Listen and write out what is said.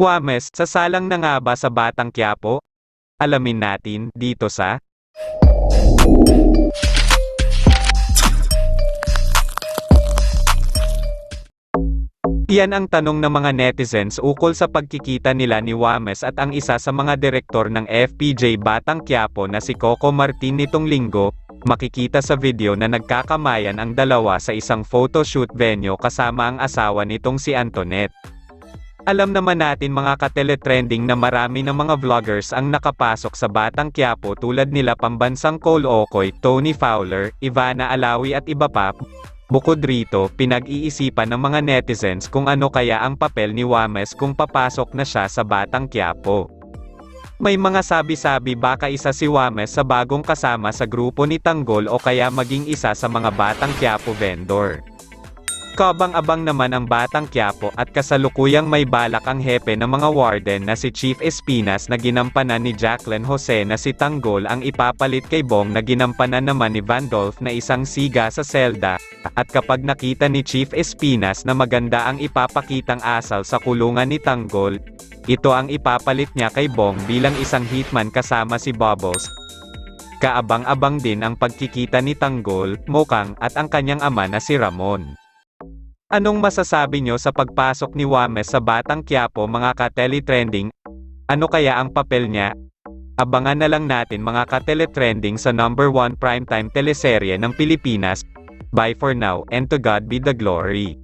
Guames, sasalang na nga ba sa Batang Quiapo? Alamin natin dito sa Iyan ang tanong ng mga netizens ukol sa pagkikita nila ni Wames at ang isa sa mga direktor ng FPJ Batang Quiapo na si Coco Martin nitong linggo, makikita sa video na nagkakamayan ang dalawa sa isang photoshoot venue kasama ang asawa nitong si Antoinette. Alam naman natin mga kateletrending na marami ng mga vloggers ang nakapasok sa Batang Quiapo tulad nila pambansang Cole Okoy, Tony Fowler, Ivana Alawi at iba pa. Bukod rito, pinag-iisipan ng mga netizens kung ano kaya ang papel ni Wames kung papasok na siya sa Batang Quiapo. May mga sabi-sabi baka isa si Wames sa bagong kasama sa grupo ni Tanggol o kaya maging isa sa mga Batang Quiapo vendor. Kabang-abang naman ang Batang Quiapo at kasalukuyang may balak ang hepe ng mga warden na si Chief Espinas na ginampanan ni Jacqueline Jose na si Tanggol ang ipapalit kay Bong na ginampanan naman ni Vandolph na isang siga sa selda, at kapag nakita ni Chief Espinas na maganda ang ipapakitang asal sa kulungan ni Tanggol, ito ang ipapalit niya kay Bong bilang isang hitman kasama si Bubbles. Kaabang-abang din ang pagkikita ni Tanggol, Mokang at ang kanyang ama na si Ramon. Anong masasabi nyo sa pagpasok ni Wames sa Batang Quiapo mga ka-teletrending? Ano kaya ang papel niya? Abangan na lang natin mga ka-teletrending sa number 1 primetime teleserye ng Pilipinas. Bye for now and to God be the glory.